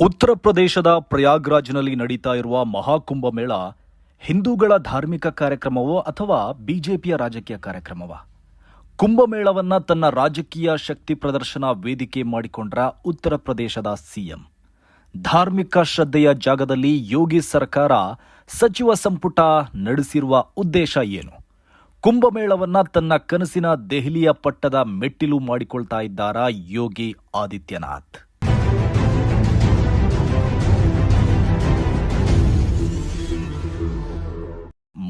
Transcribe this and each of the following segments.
ಉತ್ತರ ಪ್ರದೇಶದ ಪ್ರಯಾಗ್ರಾಜ್ನಲ್ಲಿ ನಡೀತಾ ಇರುವ ಮಹಾಕುಂಭ ಮೇಳ ಹಿಂದೂಗಳ ಧಾರ್ಮಿಕ ಕಾರ್ಯಕ್ರಮವೋ ಅಥವಾ ಬಿಜೆಪಿಯ ರಾಜಕೀಯ ಕಾರ್ಯಕ್ರಮವ? ಕುಂಭಮೇಳವನ್ನ ತನ್ನ ರಾಜಕೀಯ ಶಕ್ತಿ ಪ್ರದರ್ಶನ ವೇದಿಕೆ ಮಾಡಿಕೊಂಡ್ರ ಉತ್ತರ ಪ್ರದೇಶದ ಸಿಎಂ. ಧಾರ್ಮಿಕ ಶ್ರದ್ಧೆಯ ಜಾಗದಲ್ಲಿ ಯೋಗಿ ಸರ್ಕಾರ ಸಚಿವ ಸಂಪುಟ ನಡೆಸಿರುವ ಉದ್ದೇಶ ಏನು? ಕುಂಭಮೇಳವನ್ನ ತನ್ನ ಕನಸಿನ ದೆಹಲಿಯ ಪಟ್ಟದ ಮೆಟ್ಟಿಲು ಮಾಡಿಕೊಳ್ತಾ ಇದ್ದಾರಾ ಯೋಗಿ ಆದಿತ್ಯನಾಥ್?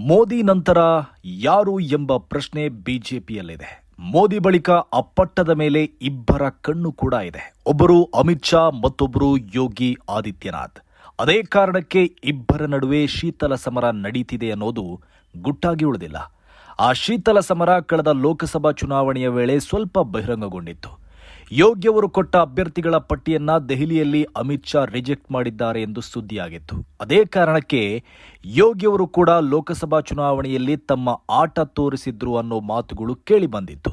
ಮೋದಿ ನಂತರ ಯಾರು ಎಂಬ ಪ್ರಶ್ನೆ ಬಿಜೆಪಿಯಲ್ಲಿದೆ. ಮೋದಿ ಬಳಿಕ ಅಪ್ಪಟ್ಟದ ಮೇಲೆ ಇಬ್ಬರ ಕಣ್ಣು ಕೂಡ ಇದೆ. ಒಬ್ಬರು ಅಮಿತ್ ಶಾ, ಮತ್ತೊಬ್ಬರು ಯೋಗಿ ಆದಿತ್ಯನಾಥ್. ಅದೇ ಕಾರಣಕ್ಕೆ ಇಬ್ಬರ ನಡುವೆ ಶೀತಲ ಸಮರ ನಡೀತಿದೆ ಅನ್ನೋದು ಗುಟ್ಟಾಗಿ ಉಳಿದಿಲ್ಲ. ಆ ಶೀತಲ ಸಮರ ಕಳೆದ ಲೋಕಸಭಾ ಚುನಾವಣೆಯ ವೇಳೆ ಸ್ವಲ್ಪ ಬಹಿರಂಗಗೊಂಡಿತ್ತು. ಯೋಗಿ ಅವರು ಕೊಟ್ಟ ಅಭ್ಯರ್ಥಿಗಳ ಪಟ್ಟಿಯನ್ನ ದೆಹಲಿಯಲ್ಲಿ ಅಮಿತ್ ಶಾ ರಿಜೆಕ್ಟ್ ಮಾಡಿದ್ದಾರೆ ಎಂದು ಸುದ್ದಿಯಾಗಿತ್ತು. ಅದೇ ಕಾರಣಕ್ಕೆ ಯೋಗ್ಯವರು ಕೂಡ ಲೋಕಸಭಾ ಚುನಾವಣೆಯಲ್ಲಿ ತಮ್ಮ ಆಟ ತೋರಿಸಿದ್ರು ಅನ್ನೋ ಮಾತುಗಳು ಕೇಳಿಬಂದಿತ್ತು.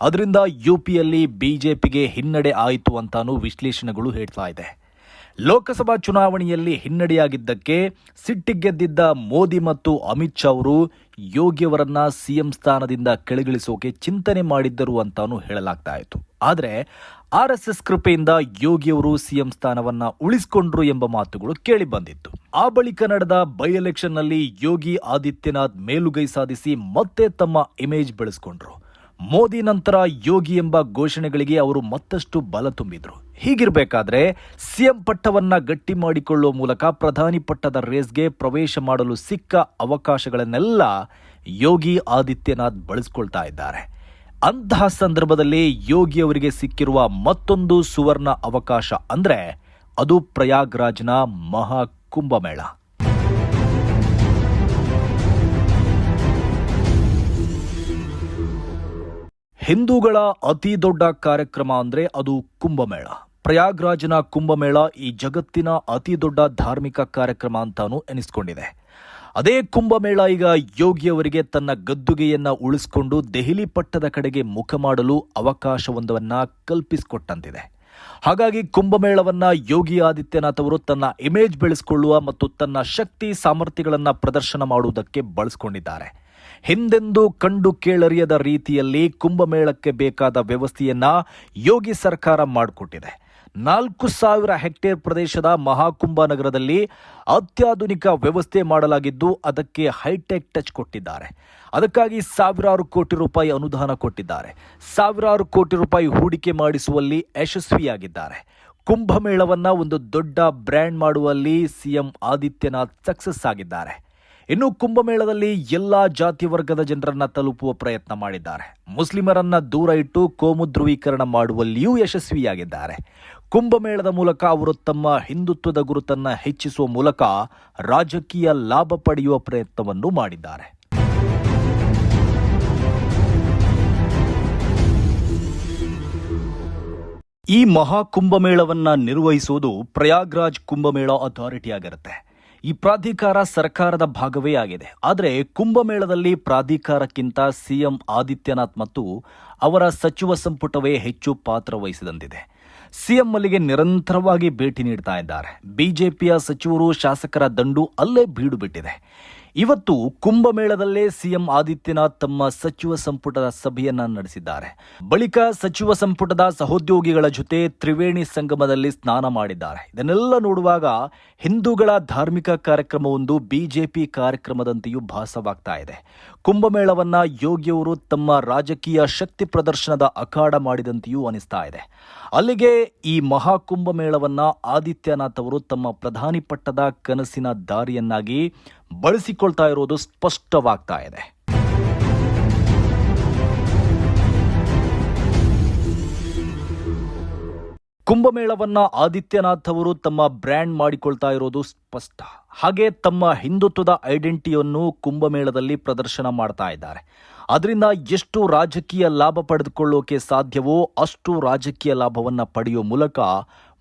ಅದರಿಂದ ಯುಪಿಯಲ್ಲಿ ಬಿಜೆಪಿಗೆ ಹಿನ್ನಡೆ ಆಯಿತು ಅಂತಾನೂ ವಿಶ್ಲೇಷಣೆಗಳು ಹೇಳ್ತಾ ಇದೆ. ಲೋಕಸಭಾ ಚುನಾವಣೆಯಲ್ಲಿ ಹಿನ್ನಡೆಯಾಗಿದ್ದಕ್ಕೆ ಸಿಟ್ಟಿಗೆದ್ದಿದ್ದ ಮೋದಿ ಮತ್ತು ಅಮಿತ್ ಶಾ ಅವರು ಯೋಗಿಯವರನ್ನ ಸಿಎಂ ಸ್ಥಾನದಿಂದ ಕೆಳಗಿಳಿಸೋಕೆ ಚಿಂತನೆ ಮಾಡಿದ್ದರು ಅಂತಾನೂ ಹೇಳಲಾಗ್ತಾ ಇತ್ತು. ಆದರೆ ಆರ್ ಎಸ್ ಎಸ್ ಕೃಪೆಯಿಂದ ಯೋಗಿಯವರು ಸಿಎಂ ಸ್ಥಾನವನ್ನ ಉಳಿಸಿಕೊಂಡ್ರು ಎಂಬ ಮಾತುಗಳು ಕೇಳಿ ಬಂದಿತ್ತು ಆ ಬಳಿಕ ನಡೆದ ಬೈ ಎಲೆಕ್ಷನ್ನಲ್ಲಿ ಯೋಗಿ ಆದಿತ್ಯನಾಥ್ ಮೇಲುಗೈ ಸಾಧಿಸಿ ಮತ್ತೆ ತಮ್ಮ ಇಮೇಜ್ ಬೆಳೆಸ್ಕೊಂಡ್ರು. ಮೋದಿ ನಂತರ ಯೋಗಿ ಎಂಬ ಘೋಷಣೆಗಳಿಗೆ ಅವರು ಮತ್ತಷ್ಟು ಬಲ ತುಂಬಿದ್ರು. ಹೀಗಿರಬೇಕಾದ್ರೆ, ಸಿಎಂ ಪಟ್ಟವನ್ನ ಗಟ್ಟಿ ಮಾಡಿಕೊಳ್ಳುವ ಮೂಲಕ ಪ್ರಧಾನಿ ಪಟ್ಟದ ರೇಸ್ಗೆ ಪ್ರವೇಶ ಮಾಡಲು ಸಿಕ್ಕ ಅವಕಾಶಗಳನ್ನೆಲ್ಲ ಯೋಗಿ ಆದಿತ್ಯನಾಥ್ ಬಳಸ್ಕೊಳ್ತಾ ಇದ್ದಾರೆ. ಅಂತಹ ಸಂದರ್ಭದಲ್ಲಿ ಯೋಗಿ ಅವರಿಗೆ ಸಿಕ್ಕಿರುವ ಮತ್ತೊಂದು ಸುವರ್ಣ ಅವಕಾಶ ಅಂದರೆ ಅದು ಪ್ರಯಾಗ್ರಾಜ್ನ ಮಹಾ ಹಿಂದೂಗಳ ಅತಿ ದೊಡ್ಡ ಕಾರ್ಯಕ್ರಮ ಅಂದ್ರೆ ಅದು ಕುಂಭಮೇಳ. ಪ್ರಯಾಗ್ರಾಜ್ನ ಕುಂಭಮೇಳ ಈ ಜಗತ್ತಿನ ಅತಿ ದೊಡ್ಡ ಧಾರ್ಮಿಕ ಕಾರ್ಯಕ್ರಮ ಅಂತಾನು ಎನಿಸ್ಕೊಂಡಿದೆ. ಅದೇ ಕುಂಭಮೇಳ ಈಗ ಯೋಗಿಯವರಿಗೆ ತನ್ನ ಗದ್ದುಗೆಯನ್ನ ಉಳಿಸಿಕೊಂಡು ದೆಹಲಿ ಪಟ್ಟದ ಕಡೆಗೆ ಮುಖ ಮಾಡಲು ಅವಕಾಶವೊಂದವನ್ನ ಕಲ್ಪಿಸಿಕೊಟ್ಟಂತಿದೆ. ಹಾಗಾಗಿ ಕುಂಭಮೇಳವನ್ನ ಯೋಗಿ ಆದಿತ್ಯನಾಥ್ ಅವರು ತನ್ನ ಇಮೇಜ್ ಬೆಳೆಸಿಕೊಳ್ಳುವ ಮತ್ತು ತನ್ನ ಶಕ್ತಿ ಸಾಮರ್ಥ್ಯಗಳನ್ನು ಪ್ರದರ್ಶನ ಮಾಡುವುದಕ್ಕೆ ಬಳಸಿಕೊಂಡಿದ್ದಾರೆ. ಹಿಂದೆಂದೂ ಕಂಡು ಕೇಳರಿಯದ ರೀತಿಯಲ್ಲಿ ಕುಂಭಮೇಳಕ್ಕೆ ಬೇಕಾದ ವ್ಯವಸ್ಥೆಯನ್ನ ಯೋಗಿ ಸರ್ಕಾರ ಮಾಡಿಕೊಟ್ಟಿದೆ. ನಾಲ್ಕು ಸಾವಿರ ಹೆಕ್ಟೇರ್ ಪ್ರದೇಶದ ಮಹಾಕುಂಭ ನಗರದಲ್ಲಿ ಅತ್ಯಾಧುನಿಕ ವ್ಯವಸ್ಥೆ ಮಾಡಲಾಗಿದ್ದು, ಅದಕ್ಕೆ ಹೈಟೆಕ್ ಟಚ್ ಕೊಟ್ಟಿದ್ದಾರೆ. ಅದಕ್ಕಾಗಿ ಸಾವಿರಾರು ಕೋಟಿ ರೂಪಾಯಿ ಅನುದಾನ ಕೊಟ್ಟಿದ್ದಾರೆ. ಸಾವಿರಾರು ಕೋಟಿ ರೂಪಾಯಿ ಹೂಡಿಕೆ ಮಾಡಿಸುವಲ್ಲಿ ಯಶಸ್ವಿಯಾಗಿದ್ದಾರೆ. ಕುಂಭಮೇಳವನ್ನ ಒಂದು ದೊಡ್ಡ ಬ್ರ್ಯಾಂಡ್ ಮಾಡುವಲ್ಲಿ ಸಿಎಂ ಆದಿತ್ಯನಾಥ್ ಸಕ್ಸಸ್ ಆಗಿದ್ದಾರೆ. ಇನ್ನು ಕುಂಭಮೇಳದಲ್ಲಿ ಎಲ್ಲಾ ಜಾತಿ ವರ್ಗದ ಜನರನ್ನ ತಲುಪುವ ಪ್ರಯತ್ನ ಮಾಡಿದ್ದಾರೆ. ಮುಸ್ಲಿಮರನ್ನ ದೂರ ಇಟ್ಟು ಕೋಮು ಧ್ರುವೀಕರಣ ಮಾಡುವಲ್ಲಿಯೂ ಯಶಸ್ವಿಯಾಗಿದ್ದಾರೆ. ಕುಂಭಮೇಳದ ಮೂಲಕ ಅವರು ತಮ್ಮ ಹಿಂದುತ್ವದ ಗುರುತನ್ನ ಹೆಚ್ಚಿಸುವ ಮೂಲಕ ರಾಜಕೀಯ ಲಾಭ ಪಡೆಯುವ ಪ್ರಯತ್ನವನ್ನು ಮಾಡಿದ್ದಾರೆ. ಈ ಮಹಾ ಕುಂಭಮೇಳವನ್ನ ನಿರ್ವಹಿಸುವುದು ಪ್ರಯಾಗ್ರಾಜ್ ಕುಂಭಮೇಳ ಅಥಾರಿಟಿ ಆಗಿರುತ್ತೆ ಈ ಪ್ರಾಧಿಕಾರ ಸರ್ಕಾರದ ಭಾಗವೇ ಆಗಿದೆ. ಆದರೆ ಕುಂಭಮೇಳದಲ್ಲಿ ಪ್ರಾಧಿಕಾರಕ್ಕಿಂತ ಸಿಎಂ ಆದಿತ್ಯನಾಥ್ ಮತ್ತು ಅವರ ಸಚಿವ ಸಂಪುಟವೇ ಹೆಚ್ಚು ಪಾತ್ರ ವಹಿಸಿದಂತಿದೆ. ಸಿಎಂ ಅಲ್ಲಿಗೆ ನಿರಂತರವಾಗಿ ಭೇಟಿ ನೀಡ್ತಾ ಇದ್ದಾರೆ. ಬಿಜೆಪಿಯ ಸಚಿವರು ಶಾಸಕರ ದಂಡು ಅಲ್ಲೇ ಬೀಡು ಬಿಟ್ಟಿದೆ. ಇವತ್ತು ಕುಂಭಮೇಳದಲ್ಲೇ ಸಿಎಂ ಆದಿತ್ಯನಾಥ್ ತಮ್ಮ ಸಚಿವ ಸಂಪುಟದ ಸಭೆಯನ್ನ ನಡೆಸಿದ್ದಾರೆ. ಬಳಿಕ ಸಚಿವ ಸಂಪುಟದ ಸಹೋದ್ಯೋಗಿಗಳ ಜೊತೆ ತ್ರಿವೇಣಿ ಸಂಗಮದಲ್ಲಿ ಸ್ನಾನ ಮಾಡಿದ್ದಾರೆ. ಇದನ್ನೆಲ್ಲ ನೋಡುವಾಗ ಹಿಂದೂಗಳ ಧಾರ್ಮಿಕ ಕಾರ್ಯಕ್ರಮವೊಂದು ಬಿಜೆಪಿ ಕಾರ್ಯಕ್ರಮದಂತೆಯೂ ಭಾಸವಾಗ್ತಾ ಇದೆ. ಕುಂಭಮೇಳವನ್ನ ಯೋಗಿಯವರು ತಮ್ಮ ರಾಜಕೀಯ ಶಕ್ತಿ ಪ್ರದರ್ಶನದ ಅಖಾಡ ಮಾಡಿದಂತೆಯೂ ಅನಿಸ್ತಾ ಇದೆ. ಅಲ್ಲಿಗೆ ಈ ಮಹಾಕುಂಭಮೇಳವನ್ನ ಆದಿತ್ಯನಾಥ್ ಅವರು ತಮ್ಮ ಪ್ರಧಾನಿ ಪಟ್ಟದ ಕನಸಿನ ದಾರಿಯನ್ನಾಗಿ ಬಳಸಿಕೊಳ್ತಾ ಇರೋದು ಸ್ಪಷ್ಟವಾಗ್ತಾ ಇದೆ. ಕುಂಭಮೇಳವನ್ನ ಆದಿತ್ಯನಾಥ್ ಅವರು ತಮ್ಮ ಬ್ರ್ಯಾಂಡ್ ಮಾಡಿಕೊಳ್ತಾ ಇರೋದು ಸ್ಪಷ್ಟ. ಹಾಗೆ ತಮ್ಮ ಹಿಂದುತ್ವದ ಐಡೆಂಟಿಟಿಯನ್ನು ಕುಂಭಮೇಳದಲ್ಲಿ ಪ್ರದರ್ಶನ ಮಾಡ್ತಾ ಇದ್ದಾರೆ. ಅದರಿಂದ ಎಷ್ಟು ರಾಜಕೀಯ ಲಾಭ ಪಡೆದುಕೊಳ್ಳೋಕೆ ಸಾಧ್ಯವೋ ಅಷ್ಟು ರಾಜಕೀಯ ಲಾಭವನ್ನು ಪಡೆಯುವ ಮೂಲಕ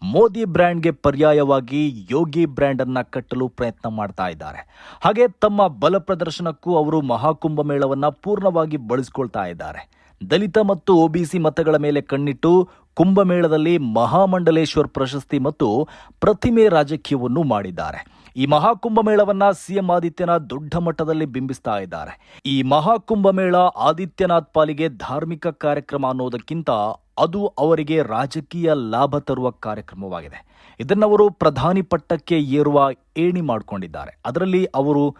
ಮೋದಿ ಬ್ರ್ಯಾಂಡ್ಗೆ ಪರ್ಯಾಯವಾಗಿ ಯೋಗಿ ಬ್ರ್ಯಾಂಡ್ ಅನ್ನ ಕಟ್ಟಲು ಪ್ರಯತ್ನ ಮಾಡ್ತಾ ಇದ್ದಾರೆ. ಹಾಗೆ ತಮ್ಮ ಬಲ ಪ್ರದರ್ಶನಕ್ಕೂ ಅವರು ಮಹಾಕುಂಭ ಮೇಳವನ್ನ ಪೂರ್ಣವಾಗಿ ಬಳಸಿಕೊಳ್ತಾ ಇದ್ದಾರೆ. ದಲಿತ ಮತ್ತು ಒಬಿಸಿ ಮತಗಳ ಮೇಲೆ ಕಣ್ಣಿಟ್ಟು ಕುಂಭಮೇಳದಲ್ಲಿ ಮಹಾಮಂಡಲೇಶ್ವರ್ ಪ್ರಶಸ್ತಿ ಮತ್ತು ಪ್ರತಿಮೆ ರಾಜಕೀಯವನ್ನು ಮಾಡಿದ್ದಾರೆ. ಈ ಮಹಾಕುಂಭಮೇಳವನ್ನ ಸಿಎಂ ಆದಿತ್ಯನಾಥ್ ದೊಡ್ಡ ಮಟ್ಟದಲ್ಲಿ ಬಿಂಬಿಸ್ತಾ ಇದ್ದಾರೆ. ಈ ಮಹಾಕುಂಭಮೇಳ ಆದಿತ್ಯನಾಥ್ ಪಾಲಿಗೆ ಧಾರ್ಮಿಕ ಕಾರ್ಯಕ್ರಮ ಅನ್ನೋದಕ್ಕಿಂತ ಅದು ಅವರಿಗೆ ರಾಜಕೀಯ ಲಾಭ ತರುವ ಕಾರ್ಯಕ್ರಮವಾಗಿದೆ. ಇದನ್ನವರು ಪ್ರಧಾನಿ ಪಟ್ಟಕ್ಕೆ ಏರುವ ಏಣಿ ಮಾಡಿಕೊಂಡಿದ್ದಾರೆ. ಅದರಲ್ಲಿ ಅವರು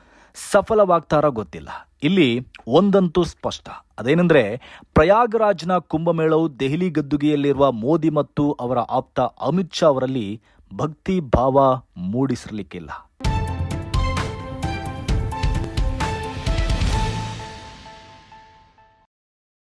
ಸಫಲವಾಗ್ತಾರ ಗೊತ್ತಿಲ್ಲ. ಇಲ್ಲಿ ಒಂದಂತೂ ಸ್ಪಷ್ಟ. ಅದೇನೆಂದರೆ, ಪ್ರಯಾಗರಾಜ್ನ ಕುಂಭಮೇಳವು ದೆಹಲಿ ಗದ್ದುಗೆಯಲ್ಲಿರುವ ಮೋದಿ ಮತ್ತು ಅವರ ಆಪ್ತ ಅಮಿತ್ ಶಾ ಅವರಲ್ಲಿ ಭಕ್ತಿ ಭಾವ ಮೂಡಿಸಿರ್ಲಿಕ್ಕಿಲ್ಲ.